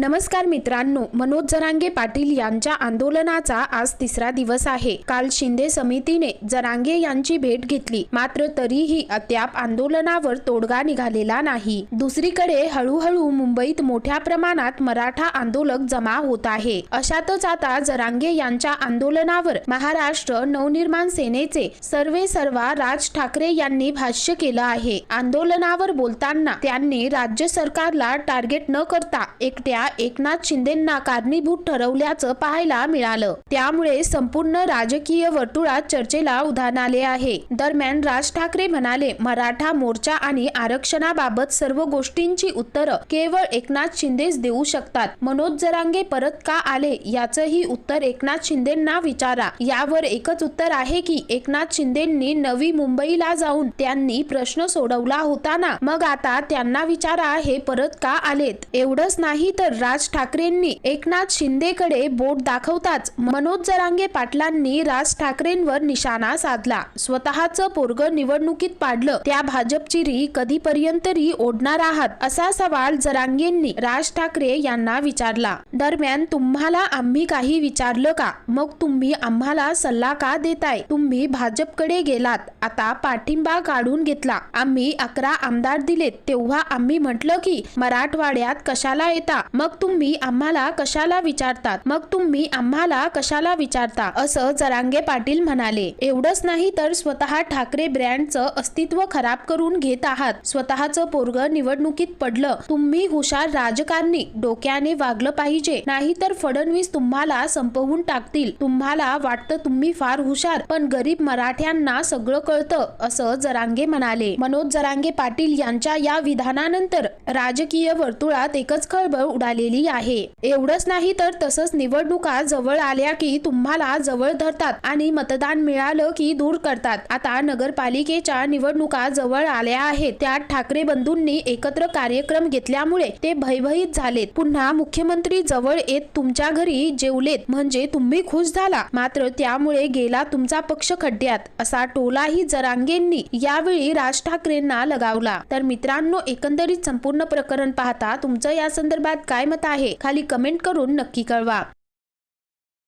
नमस्कार मित्रांनो मनोज जरांगे पाटील यांच्या आंदोलनाचा आज तिसरा दिवस आहे. काल शिंदे समितीने जरांगे यांची भेट घेतली. मात्र तरीही अद्याप आंदोलनावर तोडगा निघालेला नाही. दुसरीकडे हळूहळू मुंबईत मोठ्या प्रमाणात मराठा आंदोलक जमा होत आहे. अशातच आता जरांगे यांच्या आंदोलनावर महाराष्ट्र नवनिर्माण सेनेचे सर्वे सर्वा राज ठाकरे यांनी भाष्य केलं आहे. आंदोलनावर बोलताना त्यांनी राज्य सरकारला टार्गेट न करता एकट्या एकनाथ शिंदेंना कारणीभूत ठरवल्याचं पाहायला मिळालं. त्यामुळे संपूर्ण राजकीय वर्तुळात चर्चेला उधाण आले आहे. दरम्यान राज ठाकरे म्हणाले मराठा मोर्चा आणि आरक्षणाबाबत सर्व गोष्टींची उत्तरं केवळ एकनाथ शिंदेच देऊ शकतात. मनोज जरांगे परत का आले? याचंही उत्तर एकनाथ शिंदेंना विचारा. यावर एकच उत्तर आहे की एकनाथ शिंदेंनी नवी मुंबईला जाऊन त्यांनी प्रश्न सोडवला होता ना? मग आता त्यांना विचारा हे परत का आलेत? एवढंच नाही तर राज ठाकरेंनी एकनाथ शिंदेकडे बोट दाखवताच मनोज जरांगे पाटलांनी राज ठाकरेंवर निशाणा साधला. स्वतःच पोरग निवडणुकीत पाडलं त्या भाजपची री कधीपर्यंत री ओढणार आहात असा सवाल जरांगेंनी राज ठाकरे यांना विचारला. दरम्यान तुम्हाला आम्ही काही विचारलं का? मग तुम्ही आम्हाला सल्ला का देताय? तुम्ही भाजपकडे गेलात आता पाठिंबा काढून घेतला. आम्ही अकरा आमदार दिलेत तेव्हा आम्ही म्हटलं की मराठवाड्यात कशाला येता? मग मग तुम्ही आम्हाला कशाला विचारतात? मग तुम्ही आम्हाला कशाला विचारता? असं जरांगे पाटील म्हणाले. एवढंच नाही तर स्वतः ठाकरे ब्रँडचं अस्तित्व खराब करून घेत आहात. स्वतःचं पोरग निवडणुकीत पडलं. तुम्ही हुशार राजकारणी. डोक्याने वागलं पाहिजे. नाहीतर फडणवीस तुम्हाला संपवून टाकतील. तुम्हाला वाटतं तुम्ही फार हुशार पण गरीब मराठ्यांना सगळं कळतं असं जरांगे म्हणाले. मनोज जरांगे पाटील यांच्या या विधानानंतर राजकीय वर्तुळात एकच खळबळ आलेली आहे. एवढंच नाही तर तसंच निवडणुका जवळ आल्या की तुम्हाला जवळ धरतात आणि मतदान मिळालं की दूर करतात. आता नगरपालिकेच्या निवडणुका जवळ आल्या आहेत. त्यात ठाकरे बंधूंनी एकत्र कार्यक्रम घेतल्यामुळे ते भयभीत झालेत. पुन्हा मुख्यमंत्री जवळ येत तुमच्या घरी जेवलेत म्हणजे तुम्ही खुश झाला. मात्र त्यामुळे गेला तुमचा पक्ष खड्ड्यात असा टोलाही जरांगेंनी यावेळी राज ठाकरेंना लगावला. तर मित्रांनो एकंदरीत संपूर्ण प्रकरण पाहता तुमचं या संदर्भात काय काय मत आहे. खाली कमेंट करून नक्की कळवा.